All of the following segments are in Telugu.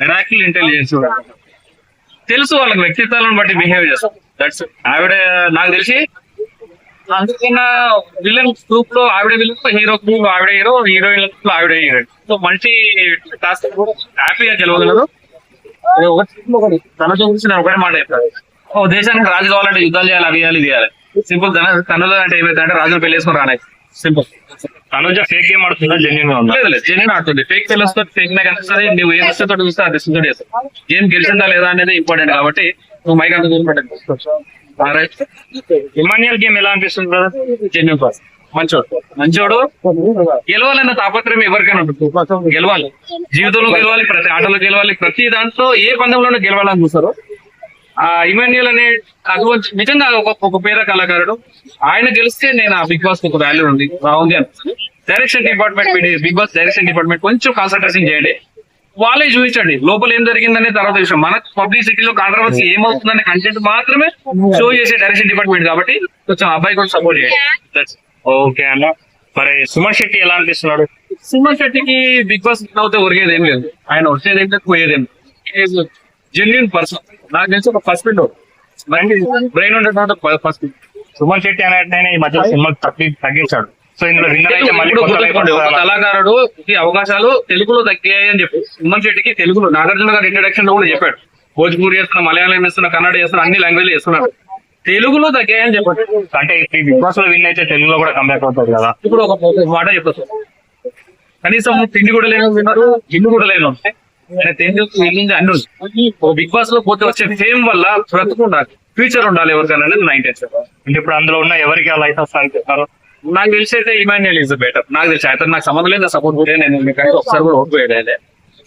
మెరాకిల్ ఇంటెలిజెన్స్ తెలుసు వాళ్ళకి వ్యక్తిత్వాలను బట్టి బిహేవ్ చేస్తారు దట్స్ ఆవిడ నాకు తెలిసి అందుకన్నా విలన్ గ్రూప్లో ఆవిడ విలన్ హీరో గ్రూప్ ఆవిడ హీరో హీరోయిన్లో ఆవిడ హీరోయిన్ సో మల్టీ టాస్క్ హ్యాపీగా గెలవగలరు. ఒకటి తన చూసి నేను ఒకటే మాట చెప్తాను. ఓ దేశానికి రాజు కావాలంటే యుద్ధాలు చేయాలి అవి చేయాలి ఇది చేయాలి. సింపుల్ తన తనలో అంటే ఏమైతే అంటే రాజును పెళ్ళి చేసుకుని రానే. సింపుల్ తనుజ ఫేక్ గేమ్ ఆడుతుందా? జెన్యున్గా లేదు లేదు జెన్యున్ ఆడుతుంది. ఫేక్ ఫెలోస్తో ఫేక్ నాకు అనిపిస్తుంది నువ్వు ఏ దృష్టితో చూస్తే ఆ దృష్టితో చేస్తావు. గేమ్ గెలిచిందా లేదా అనేది ఇంపార్టెంట్ కాబట్టి నువ్వు మైక్ అంత ఇమాన్యుయల్ గేమ్ ఎలా అనిపిస్తుంది బ్రదర్ జెన్యున్ పాస్ మంచోడు. మంచోడు. గెలవాలన్న తాపత్రయం ఎవరికైనా ఉంటుంది. గెలవాలి. జీవితంలో గెలవాలి ప్రతి ఆటలో గెలవాలి. ప్రతి దాంట్లో ఏ పందెంలోనూ గెలవాలని చూస్తారు. ఆ ఇమాన్యుయల్ అనే అటువంటి నిజంగా ఒక ఒక పేద కళాకారుడు. ఆయన గెలిస్తే నేను ఆ బిగ్ బాస్ ఒక వాల్యూ ఉంది. బాగుంది అనిపిస్తుంది direction department big boss direction department కొంచెం కాన్సన్ట్రేషన్ చేయండి. వాళ్ళే చూపించండి. లోపల ఏం జరిగిందనే తర్వాత విషయం మన పబ్లిసిటీలో కాంట్రవర్సీ ఏమవుతుందనే కంటెంట్ మాత్రమే షో చేసే డైరెక్షన్ డిపార్ట్మెంట్ కాబట్టి కొంచెం అబ్బాయి కూడా సపోర్ట్ చేయండి. ఓకే అన్న. మరి సుమన్ శెట్టి ఎలా అనిపిస్తున్నాడు? సుమన్ శెట్టికి బిగ్ బాస్ అవుతే ఒరిగేది ఏం లేదు. ఆయన వచ్చేది ఏం లేదు. పోయేది ఏం జెన్యున్ పర్సన్ నాకు తెలిసి ఒక ఫస్ట్ విండో మంచి బ్రెయిన్ ఉండేటువంటి ఫస్ట్ సుమన్ శెట్టి అనేటైనా ఈ మధ్య సినిమా తగ్గి తగ్గించాడు. సో ఇందులో విన్నర్ అయితే మళ్ళీ ఒక? కళాకారుడు ఈ అవకాశాలు తెలుగులో తగ్గాయి అని చెప్పి సుమన్ శెట్టికి తెలుగులో నాగార్జున గారు ఇంట్రడక్షన్లో కూడా చెప్పాడు. భోజ్పూరి చేస్తున్నా మలయాళం చేస్తున్నా కన్నడ చేస్తున్నా అన్ని లాంగ్వేజ్ చేస్తున్నాడు తెలుగులో తగ్గాయి అని చెప్పాడు. అంటే ఈ బిగ్ బాస్లో విన్ అయితే తెలుగులో కూడా కంబ్యాక్ అవుతుంది కదా. ఇప్పుడు ఒక ఒక మాట చెప్పచ్చు. కనీసం తిండి కూడా లేని విన్నారు ఇల్లు కూడా లేను అన్ని బిగ్ బాస్లో పోతే వచ్చే ఫేమ్ వల్ల బ్రతుకు ఉండాలి ఫ్యూచర్ ఉండాలి ఎవరికైనా నా ఇంటెన్షన్ అంటే ఇప్పుడు అందులో ఉన్న ఎవరికి ఆ లైఫ్ వస్తారు నాకు తెలిసి అయితే ఇమాన్యుయల్ ఈజ్ బెటర్ నాకు తెలిసి అయితే నాకు సంబంధం లేదు సపోర్ట్ కూడా నేను మీకంటే ఒకసారి కూడా ఓటు వేయలేదు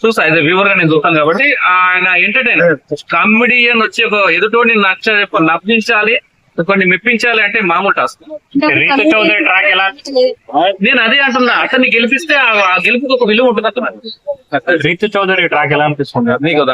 చూసా అయితే వ్యూవర్గా నేను చూస్తాను కాబట్టి ఆయన ఎంటర్టైన్ కామెడియన్ వచ్చి ఒక ఎదుటోని నచ్చ నవ్వించాలి కొన్ని మెప్పించాలి అంటే మామూలు టాస్క్. రీతు చౌదరి ట్రాక్ ఎలా? నేను అదే అంటున్నా అతన్ని గెలిపిస్తే ఆ గెలుపుకి ఒక విలువ ఉంటుంది రీతు చౌదరి ట్రాక్ ఎలా అనిపిస్తుంది? నీకు